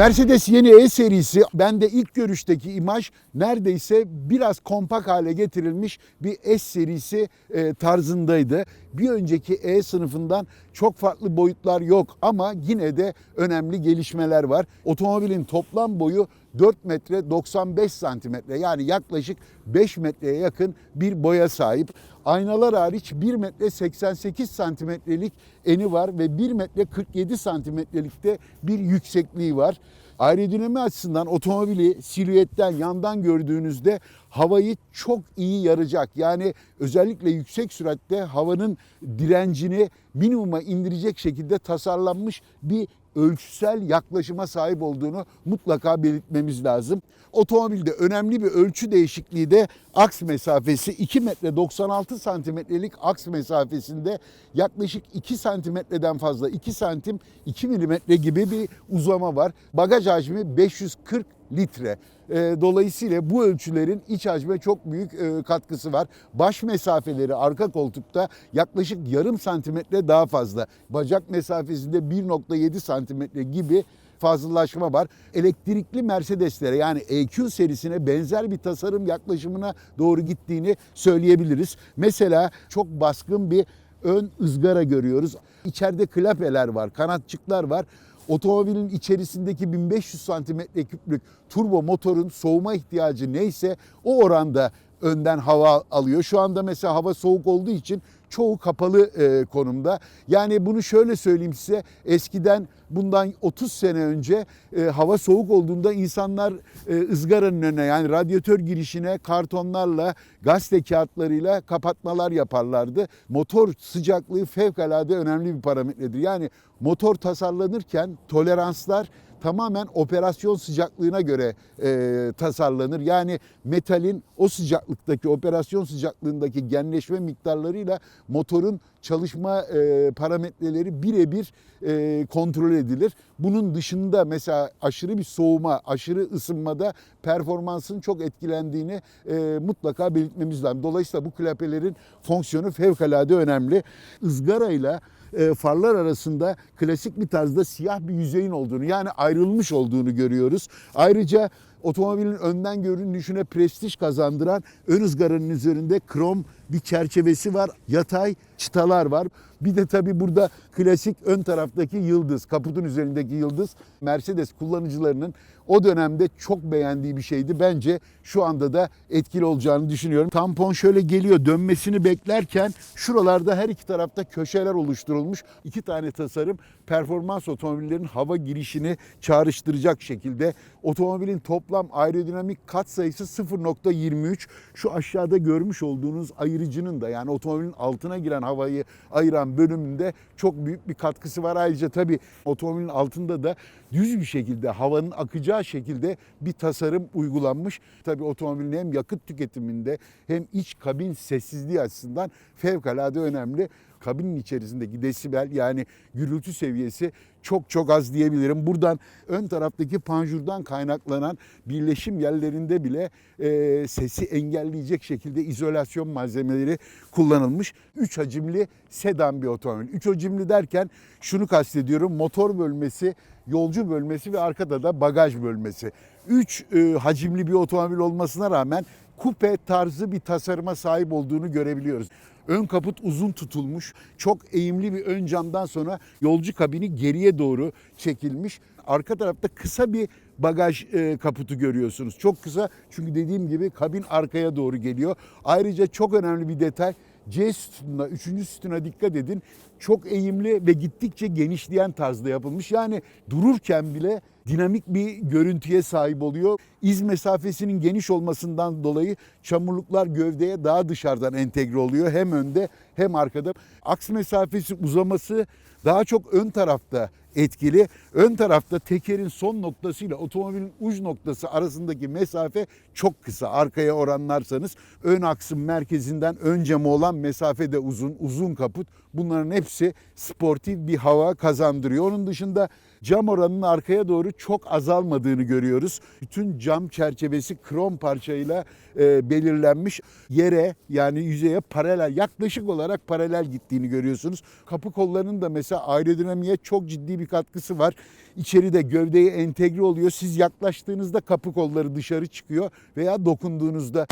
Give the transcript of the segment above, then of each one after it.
Mercedes yeni E serisi bende ilk görüşteki imaj neredeyse biraz kompak hale getirilmiş bir S serisi e, tarzındaydı. Bir önceki E sınıfından çok farklı boyutlar yok ama yine de önemli gelişmeler var. Otomobilin toplam boyu 4 metre 95 santimetre yani yaklaşık 5 metreye yakın bir boya sahip. Aynalar hariç 1 metre 88 santimetrelik eni var ve 1 metre 47 santimetrelikte bir yüksekliği var. Aerodinami açısından otomobili silüetten yandan gördüğünüzde havayı çok iyi yaracak. Yani özellikle yüksek süratte havanın direncini minimuma indirecek şekilde tasarlanmış bir ölçüsel yaklaşıma sahip olduğunu mutlaka belirtmemiz lazım. Otomobilde önemli bir ölçü değişikliği de aks mesafesi 2 metre 96 santimetrelik aks mesafesinde yaklaşık 2 santimetreden fazla 2 santim 2 milimetre gibi bir uzama var. Bagaj hacmi 540 litre. E, Dolayısıyla bu ölçülerin iç hacme çok büyük e, katkısı var. Baş mesafeleri arka koltukta yaklaşık yarım santimetre daha fazla. Bacak mesafesinde 1.7 santimetre gibi fazlalaşma var. Elektrikli Mercedeslere yani EQ serisine benzer bir tasarım yaklaşımına doğru gittiğini söyleyebiliriz. Mesela çok baskın bir ön ızgara görüyoruz. İçeride klapeler var, kanatçıklar var. Otomobilin içerisindeki 1500 santimetre küplük turbo motorun soğuma ihtiyacı neyse o oranda önden hava alıyor. Şu anda mesela hava soğuk olduğu için çoğu kapalı e, konumda. Yani bunu şöyle söyleyeyim size. Eskiden bundan 30 sene önce e, hava soğuk olduğunda insanlar e, ızgaranın önüne yani radyatör girişine kartonlarla, gazete kağıtlarıyla kapatmalar yaparlardı. Motor sıcaklığı fevkalade önemli bir parametredir. Yani motor tasarlanırken toleranslar tamamen operasyon sıcaklığına göre e, tasarlanır. Yani metalin o sıcaklıktaki operasyon sıcaklığındaki genleşme miktarlarıyla motorun çalışma e, parametreleri birebir e, kontrol edilir. Bunun dışında mesela aşırı bir soğuma, aşırı ısınmada performansın çok etkilendiğini e, mutlaka belirtmemiz lazım. Dolayısıyla bu klapelerin fonksiyonu fevkalade önemli. Izgarayla e, farlar arasında klasik bir tarzda siyah bir yüzeyin olduğunu yani ayrılmış olduğunu görüyoruz. Ayrıca otomobilin önden görünüşüne prestij kazandıran ön ızgaranın üzerinde krom bir çerçevesi var. Yatay çıtalar var. Bir de tabii burada klasik ön taraftaki yıldız, kaputun üzerindeki yıldız Mercedes kullanıcılarının o dönemde çok beğendiği bir şeydi. Bence şu anda da etkili olacağını düşünüyorum. Tampon şöyle geliyor dönmesini beklerken şuralarda her iki tarafta köşeler oluşturulmuş. İki tane tasarım performans otomobillerin hava girişini çağrıştıracak şekilde. Otomobilin toplam aerodinamik kat sayısı 0.23. Şu aşağıda görmüş olduğunuz ayırıcının da yani otomobilin altına giren havayı ayıran bölümünde çok büyük bir katkısı var. Ayrıca tabii otomobilin altında da düz bir şekilde havanın akacağı şekilde bir tasarım uygulanmış. Tabii otomobilin hem yakıt tüketiminde hem iç kabin sessizliği açısından fevkalade önemli. Kabinin içerisindeki desibel yani gürültü seviyesi çok çok az diyebilirim. Buradan ön taraftaki panjurdan kaynaklanan birleşim yerlerinde bile e, sesi engelleyecek şekilde izolasyon malzemeleri kullanılmış. 3 hacimli sedan bir otomobil. 3 hacimli derken şunu kastediyorum motor bölmesi, yolcu bölmesi ve arkada da bagaj bölmesi. 3 e, hacimli bir otomobil olmasına rağmen kupe tarzı bir tasarıma sahip olduğunu görebiliyoruz. Ön kaput uzun tutulmuş. Çok eğimli bir ön camdan sonra yolcu kabini geriye doğru çekilmiş. Arka tarafta kısa bir bagaj e, kaputu görüyorsunuz. Çok kısa çünkü dediğim gibi kabin arkaya doğru geliyor. Ayrıca çok önemli bir detay C sütununa, 3. sütuna dikkat edin. Çok eğimli ve gittikçe genişleyen tarzda yapılmış. Yani dururken bile dinamik bir görüntüye sahip oluyor. İz mesafesinin geniş olmasından dolayı çamurluklar gövdeye daha dışarıdan entegre oluyor. Hem önde hem arkada. Aks mesafesi uzaması daha çok ön tarafta etkili. Ön tarafta tekerin son noktasıyla otomobilin uç noktası arasındaki mesafe çok kısa. Arkaya oranlarsanız ön aksın merkezinden ön camı olan mesafe de uzun, uzun kaput. Bunların hepsi sportif bir hava kazandırıyor. Onun dışında Cam oranının arkaya doğru çok azalmadığını görüyoruz. Bütün cam çerçevesi krom parçayla e, belirlenmiş. Yere yani yüzeye paralel yaklaşık olarak paralel gittiğini görüyorsunuz. Kapı kollarının da mesela aerodinamiğe çok ciddi bir katkısı var. İçeride gövdeye entegre oluyor. Siz yaklaştığınızda kapı kolları dışarı çıkıyor veya dokunduğunuzda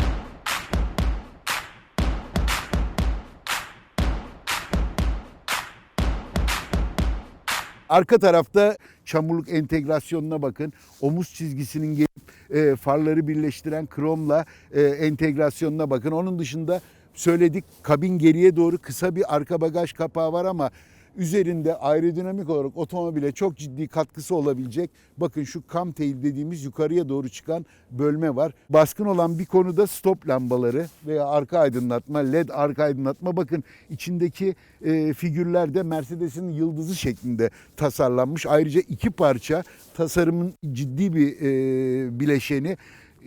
Arka tarafta çamurluk entegrasyonuna bakın. Omuz çizgisinin gelip e, farları birleştiren kromla e, entegrasyonuna bakın. Onun dışında söyledik kabin geriye doğru kısa bir arka bagaj kapağı var ama üzerinde aerodinamik olarak otomobile çok ciddi katkısı olabilecek. Bakın şu cam tail dediğimiz yukarıya doğru çıkan bölme var. Baskın olan bir konuda stop lambaları veya arka aydınlatma, led arka aydınlatma. Bakın içindeki e, figürler de Mercedes'in yıldızı şeklinde tasarlanmış. Ayrıca iki parça tasarımın ciddi bir e, bileşeni.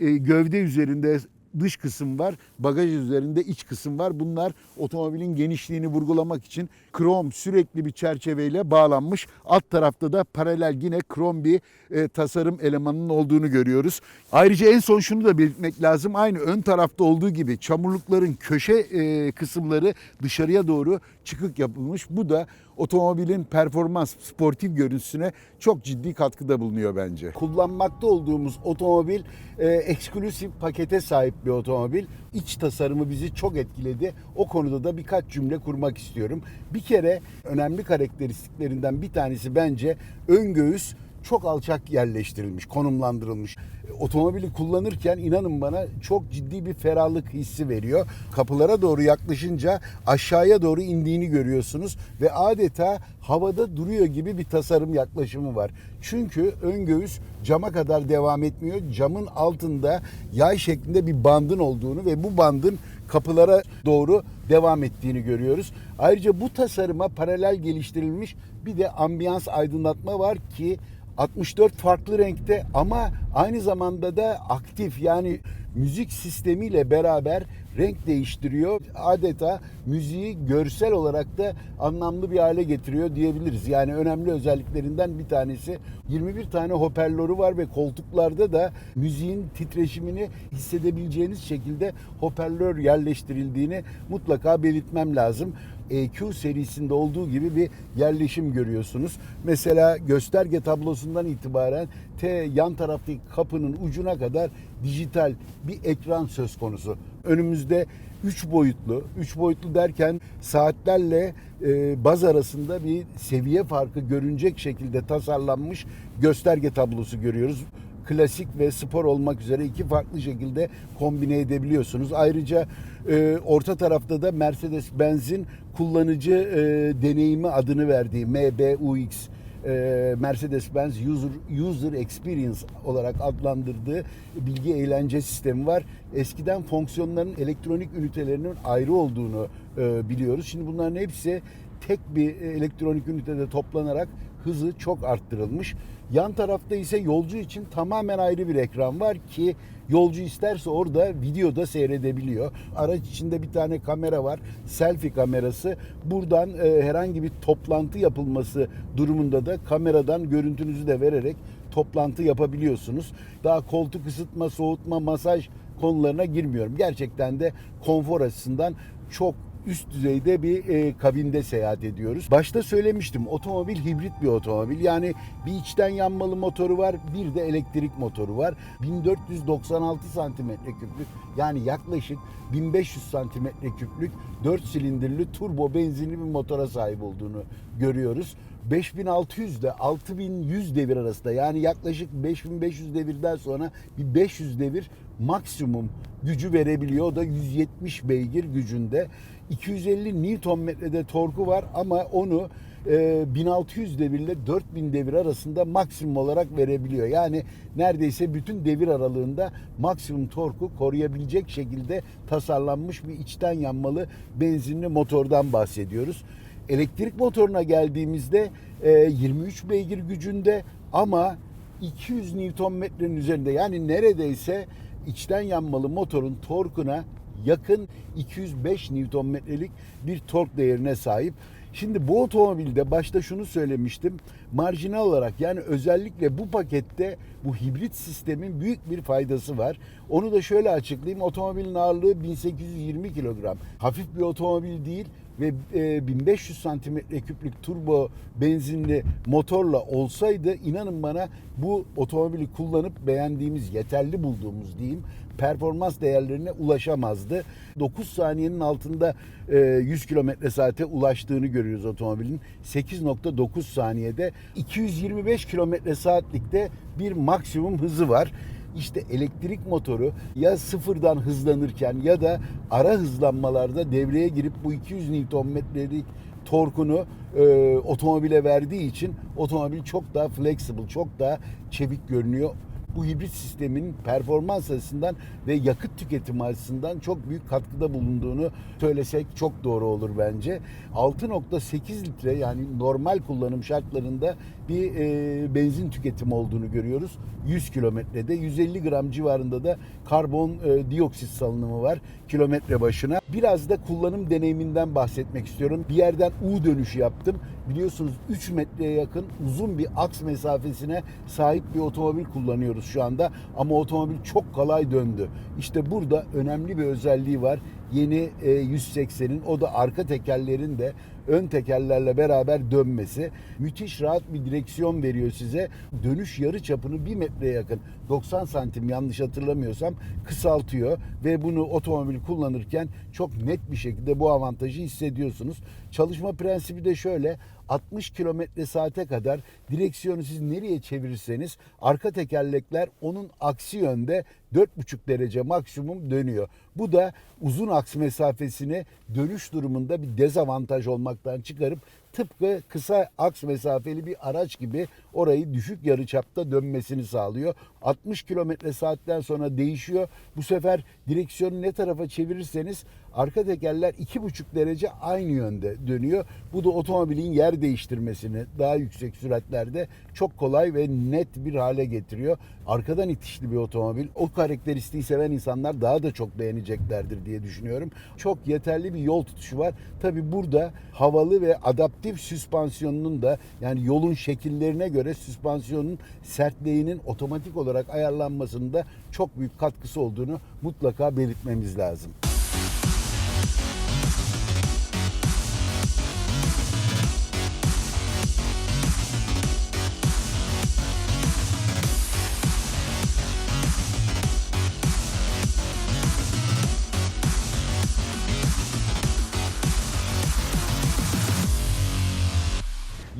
E, gövde üzerinde dış kısım var, bagaj üzerinde iç kısım var. Bunlar otomobilin genişliğini vurgulamak için krom sürekli bir çerçeveyle bağlanmış. Alt tarafta da paralel yine krom bir e, tasarım elemanının olduğunu görüyoruz. Ayrıca en son şunu da belirtmek lazım. Aynı ön tarafta olduğu gibi çamurlukların köşe e, kısımları dışarıya doğru çıkık yapılmış. Bu da otomobilin performans, sportif görüntüsüne çok ciddi katkıda bulunuyor bence. Kullanmakta olduğumuz otomobil e, eksklusif pakete sahip bir otomobil. İç tasarımı bizi çok etkiledi. O konuda da birkaç cümle kurmak istiyorum. Bir kere önemli karakteristiklerinden bir tanesi bence ön göğüs çok alçak yerleştirilmiş, konumlandırılmış. Otomobili kullanırken inanın bana çok ciddi bir ferahlık hissi veriyor. Kapılara doğru yaklaşınca aşağıya doğru indiğini görüyorsunuz ve adeta havada duruyor gibi bir tasarım yaklaşımı var. Çünkü ön göğüs cama kadar devam etmiyor. Camın altında yay şeklinde bir bandın olduğunu ve bu bandın kapılara doğru devam ettiğini görüyoruz. Ayrıca bu tasarıma paralel geliştirilmiş bir de ambiyans aydınlatma var ki 64 farklı renkte ama aynı zamanda da aktif yani müzik sistemiyle beraber renk değiştiriyor. Adeta müziği görsel olarak da anlamlı bir hale getiriyor diyebiliriz. Yani önemli özelliklerinden bir tanesi 21 tane hoparlörü var ve koltuklarda da müziğin titreşimini hissedebileceğiniz şekilde hoparlör yerleştirildiğini mutlaka belirtmem lazım. EQ serisinde olduğu gibi bir yerleşim görüyorsunuz. Mesela gösterge tablosundan itibaren T yan taraftaki kapının ucuna kadar dijital bir ekran söz konusu. Önümüzde 3 boyutlu, 3 boyutlu derken saatlerle e, baz arasında bir seviye farkı görünecek şekilde tasarlanmış gösterge tablosu görüyoruz klasik ve spor olmak üzere iki farklı şekilde kombine edebiliyorsunuz. Ayrıca e, orta tarafta da Mercedes-Benz'in kullanıcı e, deneyimi adını verdiği MBUX e, Mercedes-Benz User, User Experience olarak adlandırdığı bilgi eğlence sistemi var. Eskiden fonksiyonların elektronik ünitelerinin ayrı olduğunu e, biliyoruz. Şimdi bunların hepsi tek bir elektronik ünitede toplanarak hızı çok arttırılmış. Yan tarafta ise yolcu için tamamen ayrı bir ekran var ki yolcu isterse orada videoda seyredebiliyor. Araç içinde bir tane kamera var. Selfie kamerası. Buradan e, herhangi bir toplantı yapılması durumunda da kameradan görüntünüzü de vererek toplantı yapabiliyorsunuz. Daha koltuk ısıtma, soğutma, masaj konularına girmiyorum. Gerçekten de konfor açısından çok üst düzeyde bir e, kabinde seyahat ediyoruz. Başta söylemiştim otomobil hibrit bir otomobil. Yani bir içten yanmalı motoru var bir de elektrik motoru var. 1496 santimetre küplük yani yaklaşık 1500 santimetre küplük 4 silindirli turbo benzinli bir motora sahip olduğunu görüyoruz. 5600 ile 6100 devir arasında yani yaklaşık 5500 devirden sonra bir 500 devir maksimum gücü verebiliyor. O da 170 beygir gücünde. 250 Nm'de torku var ama onu e, 1600 devirle 4000 devir arasında maksimum olarak verebiliyor. Yani neredeyse bütün devir aralığında maksimum torku koruyabilecek şekilde tasarlanmış bir içten yanmalı benzinli motordan bahsediyoruz. Elektrik motoruna geldiğimizde e, 23 beygir gücünde ama 200 Nm'nin üzerinde yani neredeyse içten yanmalı motorun torkuna yakın 205 Nm'lik bir tork değerine sahip. Şimdi bu otomobilde başta şunu söylemiştim. Marjinal olarak yani özellikle bu pakette bu hibrit sistemin büyük bir faydası var. Onu da şöyle açıklayayım. Otomobilin ağırlığı 1820 kilogram. Hafif bir otomobil değil ve e, 1500 santimetre küplük turbo benzinli motorla olsaydı inanın bana bu otomobili kullanıp beğendiğimiz, yeterli bulduğumuz diyeyim performans değerlerine ulaşamazdı. 9 saniyenin altında e, 100 kilometre saate ulaştığını görüyoruz otomobilin. 8.9 saniyede 225 kilometre saatlikte bir maksimum hızı var. İşte elektrik motoru ya sıfırdan hızlanırken ya da ara hızlanmalarda devreye girip bu 200 Nm'lik torkunu e, otomobile verdiği için otomobil çok daha flexible, çok daha çevik görünüyor bu hibrit sistemin performans açısından ve yakıt tüketimi açısından çok büyük katkıda bulunduğunu söylesek çok doğru olur bence. 6.8 litre yani normal kullanım şartlarında bir e, benzin tüketimi olduğunu görüyoruz. 100 kilometrede 150 gram civarında da karbon e, dioksit salınımı var kilometre başına. Biraz da kullanım deneyiminden bahsetmek istiyorum. Bir yerden U dönüşü yaptım. Biliyorsunuz 3 metreye yakın uzun bir aks mesafesine sahip bir otomobil kullanıyoruz şu anda. Ama otomobil çok kolay döndü. İşte burada önemli bir özelliği var. Yeni e, 180'in o da arka tekerlerin de ön tekerlerle beraber dönmesi müthiş rahat bir direksiyon veriyor size. Dönüş yarı çapını 1 metreye yakın 90 santim yanlış hatırlamıyorsam kısaltıyor ve bunu otomobil kullanırken çok net bir şekilde bu avantajı hissediyorsunuz. Çalışma prensibi de şöyle 60 kilometre saate kadar direksiyonu siz nereye çevirirseniz arka tekerlekler onun aksi yönde 4,5 derece maksimum dönüyor. Bu da uzun aks mesafesini dönüş durumunda bir dezavantaj olmaktan çıkarıp tıpkı kısa aks mesafeli bir araç gibi orayı düşük yarıçapta dönmesini sağlıyor. 60 kilometre saatten sonra değişiyor. Bu sefer direksiyonu ne tarafa çevirirseniz arka tekerler 2,5 derece aynı yönde dönüyor. Bu da otomobilin yer değiştirmesini daha yüksek süratlerde çok kolay ve net bir hale getiriyor. Arkadan itişli bir otomobil. O karakteristiği seven insanlar daha da çok beğeneceklerdir diye düşünüyorum. Çok yeterli bir yol tutuşu var. Tabi burada havalı ve adaptif süspansiyonunun da yani yolun şekillerine göre süspansiyonun sertliğinin otomatik olarak ayarlanmasında çok büyük katkısı olduğunu mutlaka belirtmemiz lazım.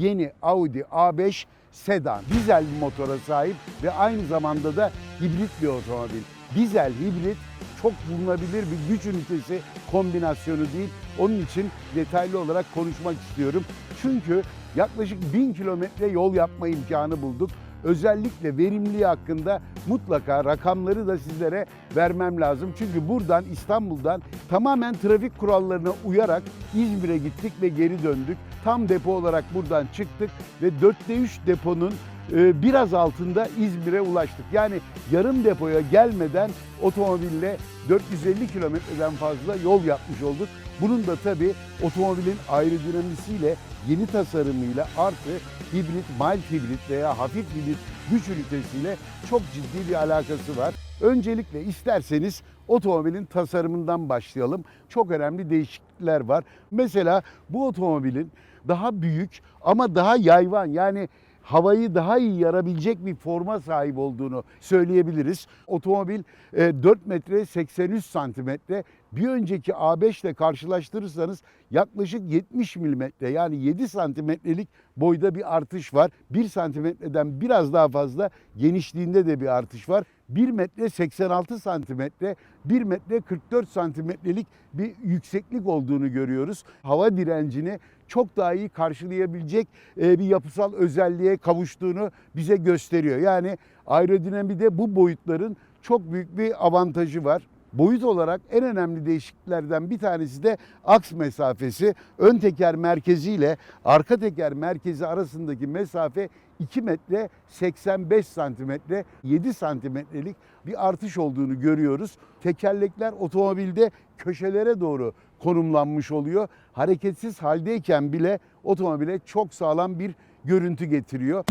Yeni Audi A5 sedan. Dizel bir motora sahip ve aynı zamanda da hibrit bir otomobil. Dizel hibrit çok bulunabilir bir güç ünitesi kombinasyonu değil. Onun için detaylı olarak konuşmak istiyorum. Çünkü yaklaşık 1000 kilometre yol yapma imkanı bulduk. Özellikle verimliliği hakkında mutlaka rakamları da sizlere vermem lazım. Çünkü buradan İstanbul'dan tamamen trafik kurallarına uyarak İzmir'e gittik ve geri döndük. Tam depo olarak buradan çıktık ve 4'te 3 deponun e, biraz altında İzmir'e ulaştık. Yani yarım depoya gelmeden otomobille 450 kilometreden fazla yol yapmış olduk. Bunun da tabii otomobilin aerodinamisiyle, yeni tasarımıyla artı hibrit, mild hibrit veya hafif hibrit güç ünitesiyle çok ciddi bir alakası var. Öncelikle isterseniz otomobilin tasarımından başlayalım. Çok önemli değişiklikler var. Mesela bu otomobilin daha büyük ama daha yayvan yani havayı daha iyi yarabilecek bir forma sahip olduğunu söyleyebiliriz. Otomobil e, 4 metre 83 santimetre. Bir önceki A5 ile karşılaştırırsanız yaklaşık 70 milimetre yani 7 santimetrelik boyda bir artış var. 1 santimetreden biraz daha fazla genişliğinde de bir artış var. 1 metre 86 santimetre, 1 metre 44 santimetrelik bir yükseklik olduğunu görüyoruz. Hava direncini çok daha iyi karşılayabilecek e, bir yapısal özelliğe kavuştuğunu bize gösteriyor. Yani aerodinamide bu boyutların çok büyük bir avantajı var. Boyut olarak en önemli değişikliklerden bir tanesi de aks mesafesi. Ön teker merkezi ile arka teker merkezi arasındaki mesafe 2 metre 85 santimetre 7 santimetrelik bir artış olduğunu görüyoruz. Tekerlekler otomobilde köşelere doğru konumlanmış oluyor. Hareketsiz haldeyken bile otomobile çok sağlam bir görüntü getiriyor.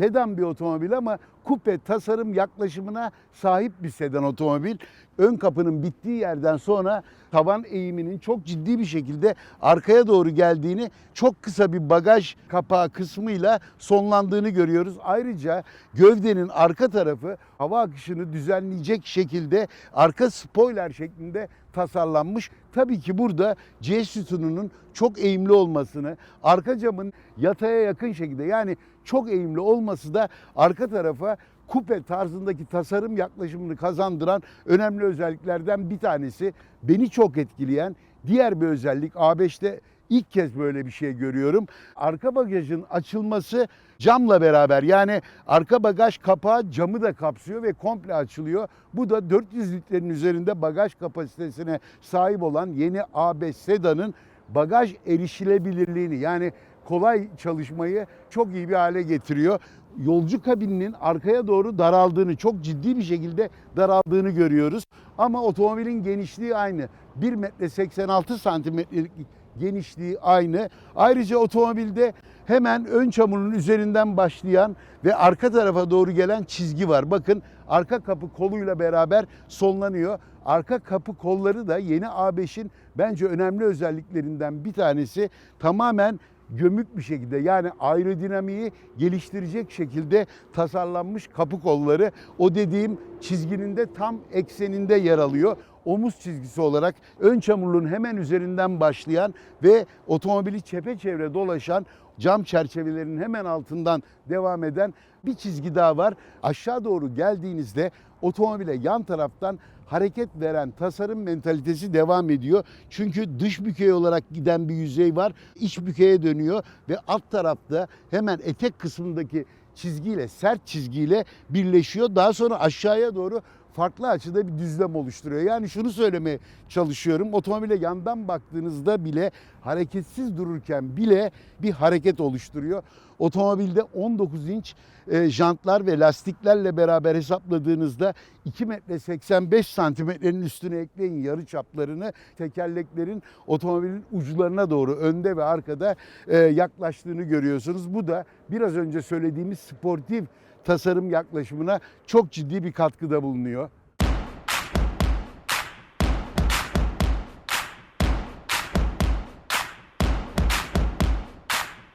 Sedan bir otomobil ama kupe tasarım yaklaşımına sahip bir sedan otomobil. Ön kapının bittiği yerden sonra tavan eğiminin çok ciddi bir şekilde arkaya doğru geldiğini, çok kısa bir bagaj kapağı kısmıyla sonlandığını görüyoruz. Ayrıca gövdenin arka tarafı hava akışını düzenleyecek şekilde arka spoiler şeklinde tasarlanmış. Tabii ki burada C sütununun çok eğimli olmasını, arka camın yataya yakın şekilde yani çok eğimli olması da arka tarafa kupe tarzındaki tasarım yaklaşımını kazandıran önemli özelliklerden bir tanesi. Beni çok etkileyen diğer bir özellik A5'te ilk kez böyle bir şey görüyorum. Arka bagajın açılması camla beraber yani arka bagaj kapağı camı da kapsıyor ve komple açılıyor. Bu da 400 litrenin üzerinde bagaj kapasitesine sahip olan yeni A5 sedanın bagaj erişilebilirliğini yani kolay çalışmayı çok iyi bir hale getiriyor. Yolcu kabininin arkaya doğru daraldığını, çok ciddi bir şekilde daraldığını görüyoruz. Ama otomobilin genişliği aynı. 1 metre 86 santimetrelik genişliği aynı. Ayrıca otomobilde hemen ön çamurun üzerinden başlayan ve arka tarafa doğru gelen çizgi var. Bakın arka kapı koluyla beraber sonlanıyor. Arka kapı kolları da yeni A5'in bence önemli özelliklerinden bir tanesi. Tamamen gömük bir şekilde yani aerodinamiği geliştirecek şekilde tasarlanmış kapı kolları o dediğim çizginin de tam ekseninde yer alıyor. Omuz çizgisi olarak ön çamurluğun hemen üzerinden başlayan ve otomobili çepeçevre dolaşan cam çerçevelerinin hemen altından devam eden bir çizgi daha var. Aşağı doğru geldiğinizde otomobile yan taraftan hareket veren tasarım mentalitesi devam ediyor. Çünkü dış bükey olarak giden bir yüzey var. iç bükeye dönüyor ve alt tarafta hemen etek kısmındaki çizgiyle sert çizgiyle birleşiyor. Daha sonra aşağıya doğru farklı açıda bir düzlem oluşturuyor. Yani şunu söylemeye çalışıyorum. Otomobile yandan baktığınızda bile hareketsiz dururken bile bir hareket oluşturuyor. Otomobilde 19 inç e, jantlar ve lastiklerle beraber hesapladığınızda 2 metre 85 santimetrenin üstüne ekleyin yarı çaplarını tekerleklerin otomobilin uçlarına doğru önde ve arkada e, yaklaştığını görüyorsunuz. Bu da biraz önce söylediğimiz sportif tasarım yaklaşımına çok ciddi bir katkıda bulunuyor.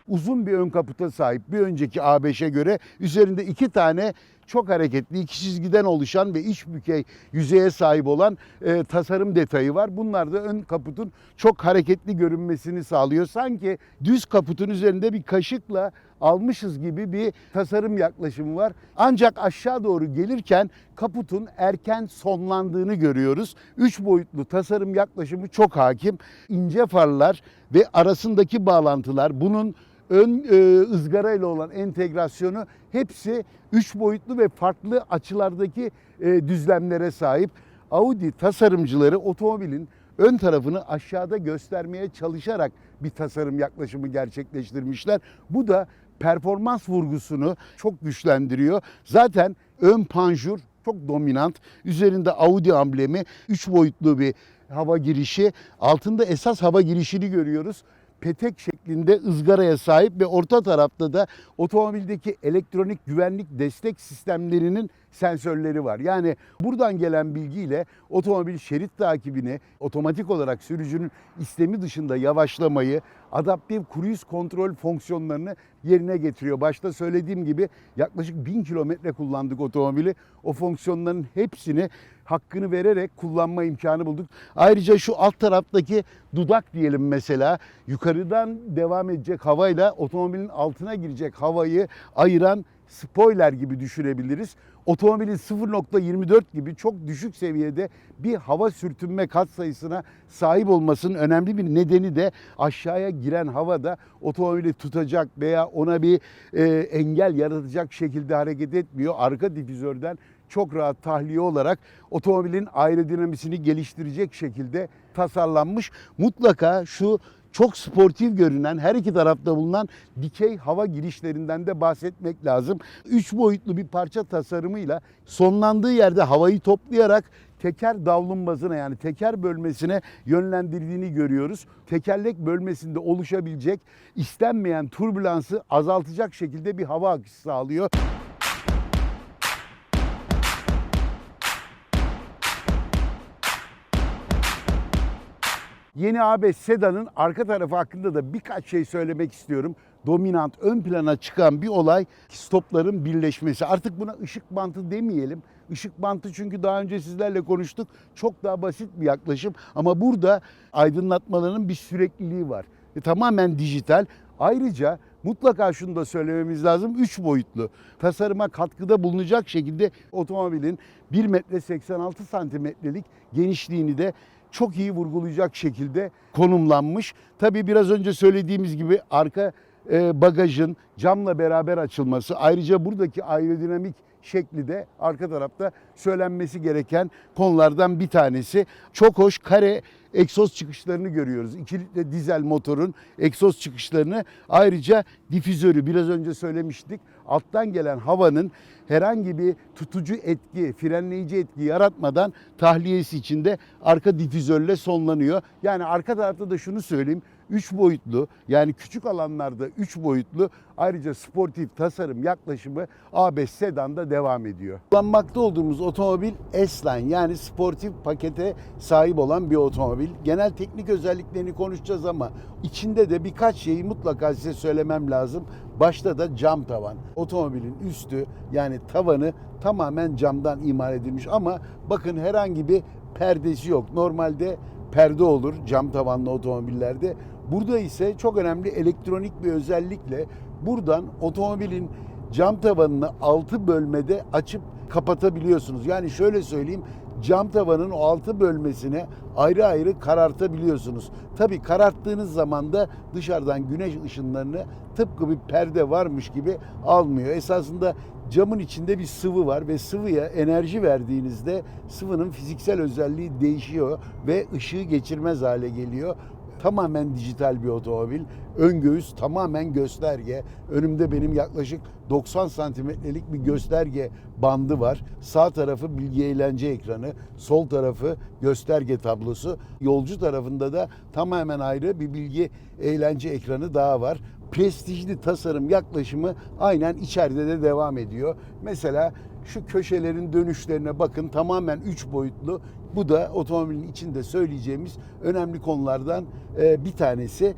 Uzun bir ön kaputa sahip bir önceki A5'e göre üzerinde iki tane çok hareketli iki çizgiden oluşan ve iç bükey yüzeye sahip olan e, tasarım detayı var. Bunlar da ön kaputun çok hareketli görünmesini sağlıyor. Sanki düz kaputun üzerinde bir kaşıkla almışız gibi bir tasarım yaklaşımı var. Ancak aşağı doğru gelirken kaputun erken sonlandığını görüyoruz. Üç boyutlu tasarım yaklaşımı çok hakim. İnce farlar ve arasındaki bağlantılar bunun ön e, ızgara olan entegrasyonu hepsi üç boyutlu ve farklı açılardaki e, düzlemlere sahip. Audi tasarımcıları otomobilin ön tarafını aşağıda göstermeye çalışarak bir tasarım yaklaşımı gerçekleştirmişler. Bu da performans vurgusunu çok güçlendiriyor. Zaten ön panjur çok dominant. Üzerinde Audi amblemi, üç boyutlu bir hava girişi. Altında esas hava girişini görüyoruz petek şeklinde ızgaraya sahip ve orta tarafta da otomobildeki elektronik güvenlik destek sistemlerinin sensörleri var. Yani buradan gelen bilgiyle otomobil şerit takibini otomatik olarak sürücünün istemi dışında yavaşlamayı, adaptif cruise kontrol fonksiyonlarını yerine getiriyor. Başta söylediğim gibi yaklaşık 1000 kilometre kullandık otomobili. O fonksiyonların hepsini hakkını vererek kullanma imkanı bulduk. Ayrıca şu alt taraftaki dudak diyelim mesela yukarıdan devam edecek havayla otomobilin altına girecek havayı ayıran spoiler gibi düşünebiliriz. Otomobilin 0.24 gibi çok düşük seviyede bir hava sürtünme katsayısına sahip olmasının önemli bir nedeni de aşağıya giren havada otomobili tutacak veya ona bir e, engel yaratacak şekilde hareket etmiyor. Arka difüzörden çok rahat tahliye olarak otomobilin aerodinamisini geliştirecek şekilde tasarlanmış. Mutlaka şu çok sportif görünen her iki tarafta bulunan dikey hava girişlerinden de bahsetmek lazım. Üç boyutlu bir parça tasarımıyla sonlandığı yerde havayı toplayarak teker davlumbazına yani teker bölmesine yönlendirdiğini görüyoruz. Tekerlek bölmesinde oluşabilecek istenmeyen türbülansı azaltacak şekilde bir hava akışı sağlıyor. Yeni A5 sedanın arka tarafı hakkında da birkaç şey söylemek istiyorum. Dominant, ön plana çıkan bir olay stopların birleşmesi. Artık buna ışık bantı demeyelim. Işık bantı çünkü daha önce sizlerle konuştuk. Çok daha basit bir yaklaşım. Ama burada aydınlatmaların bir sürekliliği var. E, tamamen dijital. Ayrıca mutlaka şunu da söylememiz lazım. 3 boyutlu tasarıma katkıda bulunacak şekilde otomobilin 1 metre 86 santimetrelik genişliğini de çok iyi vurgulayacak şekilde konumlanmış. Tabii biraz önce söylediğimiz gibi arka e, bagajın camla beraber açılması ayrıca buradaki aerodinamik şekli de arka tarafta söylenmesi gereken konulardan bir tanesi. Çok hoş kare egzoz çıkışlarını görüyoruz. 2 litre dizel motorun egzoz çıkışlarını ayrıca difüzörü biraz önce söylemiştik. Alttan gelen havanın herhangi bir tutucu etki, frenleyici etki yaratmadan tahliyesi içinde arka difüzörle sonlanıyor. Yani arka tarafta da şunu söyleyeyim. 3 boyutlu yani küçük alanlarda 3 boyutlu ayrıca sportif tasarım yaklaşımı A5 sedanda devam ediyor. Kullanmakta olduğumuz otomobil S-Line yani sportif pakete sahip olan bir otomobil. Genel teknik özelliklerini konuşacağız ama içinde de birkaç şeyi mutlaka size söylemem lazım. Başta da cam tavan. Otomobilin üstü yani tavanı tamamen camdan imal edilmiş ama bakın herhangi bir perdesi yok. Normalde perde olur cam tavanlı otomobillerde. Burada ise çok önemli elektronik bir özellikle buradan otomobilin cam tavanını altı bölmede açıp kapatabiliyorsunuz. Yani şöyle söyleyeyim cam tavanın o altı bölmesine ayrı ayrı karartabiliyorsunuz. Tabii kararttığınız zaman da dışarıdan güneş ışınlarını tıpkı bir perde varmış gibi almıyor. Esasında camın içinde bir sıvı var ve sıvıya enerji verdiğinizde sıvının fiziksel özelliği değişiyor ve ışığı geçirmez hale geliyor. Tamamen dijital bir otomobil. Ön göğüs tamamen gösterge. Önümde benim yaklaşık 90 santimetrelik bir gösterge bandı var. Sağ tarafı bilgi eğlence ekranı, sol tarafı gösterge tablosu. Yolcu tarafında da tamamen ayrı bir bilgi eğlence ekranı daha var. Prestijli tasarım yaklaşımı aynen içeride de devam ediyor. Mesela şu köşelerin dönüşlerine bakın tamamen 3 boyutlu. Bu da otomobilin içinde söyleyeceğimiz önemli konulardan e, bir tanesi.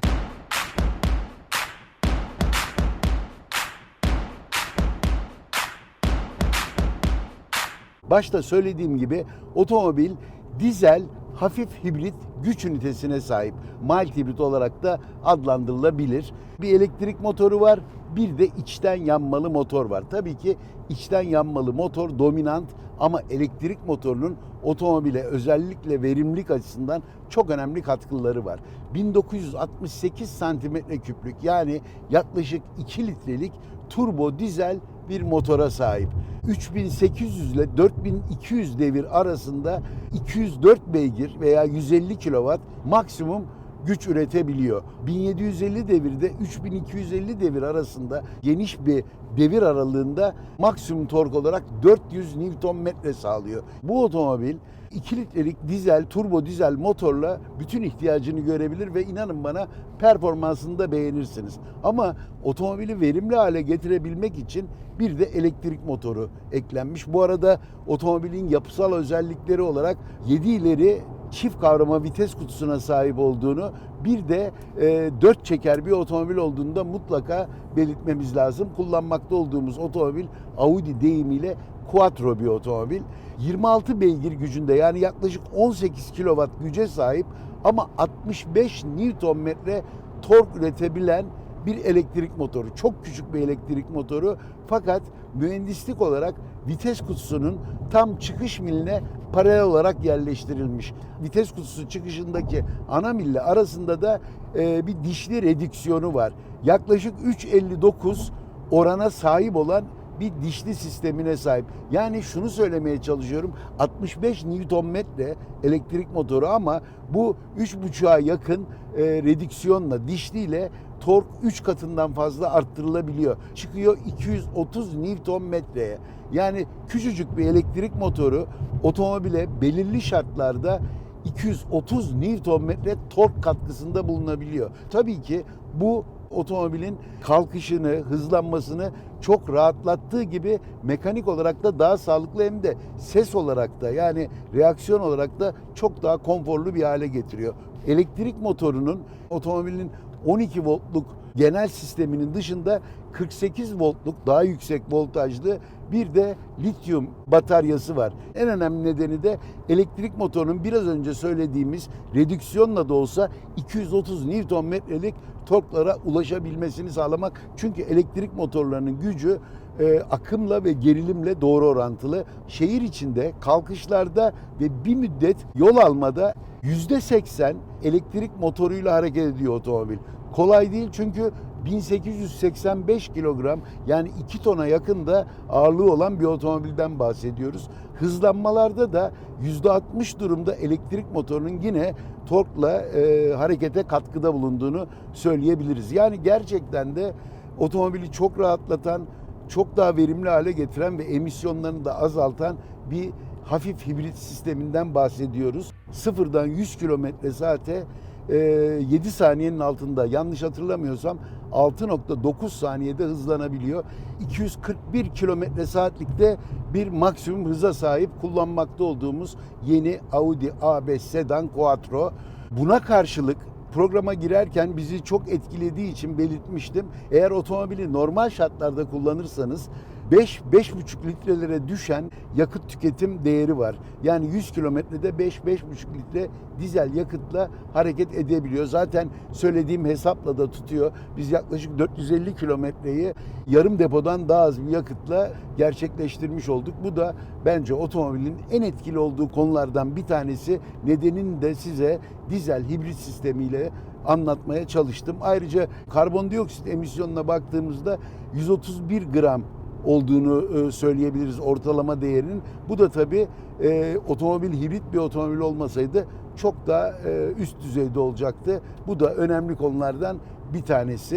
Başta söylediğim gibi otomobil dizel hafif hibrit güç ünitesine sahip. Mild hibrit olarak da adlandırılabilir. Bir elektrik motoru var, bir de içten yanmalı motor var. Tabii ki içten yanmalı motor dominant ama elektrik motorunun otomobile özellikle verimlilik açısından çok önemli katkıları var. 1968 santimetre küplük yani yaklaşık 2 litrelik turbo dizel bir motora sahip. 3800 ile 4200 devir arasında 204 beygir veya 150 kW maksimum güç üretebiliyor. 1750 devirde 3250 devir arasında geniş bir devir aralığında maksimum tork olarak 400 Nm sağlıyor. Bu otomobil 2 litrelik dizel, turbo dizel motorla bütün ihtiyacını görebilir ve inanın bana performansını da beğenirsiniz. Ama otomobili verimli hale getirebilmek için bir de elektrik motoru eklenmiş. Bu arada otomobilin yapısal özellikleri olarak 7 ileri çift kavrama vites kutusuna sahip olduğunu bir de e, 4 çeker bir otomobil olduğunu da mutlaka belirtmemiz lazım. Kullanmakta olduğumuz otomobil Audi deyimiyle Quattro bir otomobil. 26 beygir gücünde yani yaklaşık 18 kW güce sahip ama 65 Nm tork üretebilen bir elektrik motoru. Çok küçük bir elektrik motoru fakat mühendislik olarak vites kutusunun tam çıkış miline paralel olarak yerleştirilmiş. Vites kutusu çıkışındaki ana mille arasında da e, bir dişli redüksiyonu var. Yaklaşık 3.59 orana sahip olan bir dişli sistemine sahip. Yani şunu söylemeye çalışıyorum. 65 Nm elektrik motoru ama bu 3.5'a yakın e, redüksiyonla dişliyle tork 3 katından fazla arttırılabiliyor. Çıkıyor 230 Nm'ye. Yani küçücük bir elektrik motoru otomobile belirli şartlarda 230 Nm tork katkısında bulunabiliyor. Tabii ki bu otomobilin kalkışını, hızlanmasını çok rahatlattığı gibi mekanik olarak da daha sağlıklı hem de ses olarak da yani reaksiyon olarak da çok daha konforlu bir hale getiriyor. Elektrik motorunun otomobilin 12 voltluk genel sisteminin dışında 48 voltluk daha yüksek voltajlı bir de lityum bataryası var. En önemli nedeni de elektrik motorunun biraz önce söylediğimiz redüksiyonla da olsa 230 Nm'lik torklara ulaşabilmesini sağlamak. Çünkü elektrik motorlarının gücü e, akımla ve gerilimle doğru orantılı. Şehir içinde kalkışlarda ve bir müddet yol almada %80 elektrik motoruyla hareket ediyor otomobil. Kolay değil çünkü 1885 kilogram yani 2 tona yakın da ağırlığı olan bir otomobilden bahsediyoruz. Hızlanmalarda da %60 durumda elektrik motorunun yine torkla e, harekete katkıda bulunduğunu söyleyebiliriz. Yani gerçekten de otomobili çok rahatlatan, çok daha verimli hale getiren ve emisyonlarını da azaltan bir hafif hibrit sisteminden bahsediyoruz. Sıfırdan 100 kilometre saate 7 saniyenin altında yanlış hatırlamıyorsam 6.9 saniyede hızlanabiliyor. 241 kilometre saatlikte bir maksimum hıza sahip kullanmakta olduğumuz yeni Audi A5 Sedan Quattro. Buna karşılık programa girerken bizi çok etkilediği için belirtmiştim. Eğer otomobili normal şartlarda kullanırsanız 5-5,5 litrelere düşen yakıt tüketim değeri var. Yani 100 kilometrede 5-5,5 litre dizel yakıtla hareket edebiliyor. Zaten söylediğim hesapla da tutuyor. Biz yaklaşık 450 kilometreyi yarım depodan daha az bir yakıtla gerçekleştirmiş olduk. Bu da bence otomobilin en etkili olduğu konulardan bir tanesi. Nedenini de size dizel hibrit sistemiyle anlatmaya çalıştım. Ayrıca karbondioksit emisyonuna baktığımızda 131 gram olduğunu e, söyleyebiliriz ortalama değerinin. Bu da tabii e, otomobil hibrit bir otomobil olmasaydı çok daha e, üst düzeyde olacaktı. Bu da önemli konulardan bir tanesi.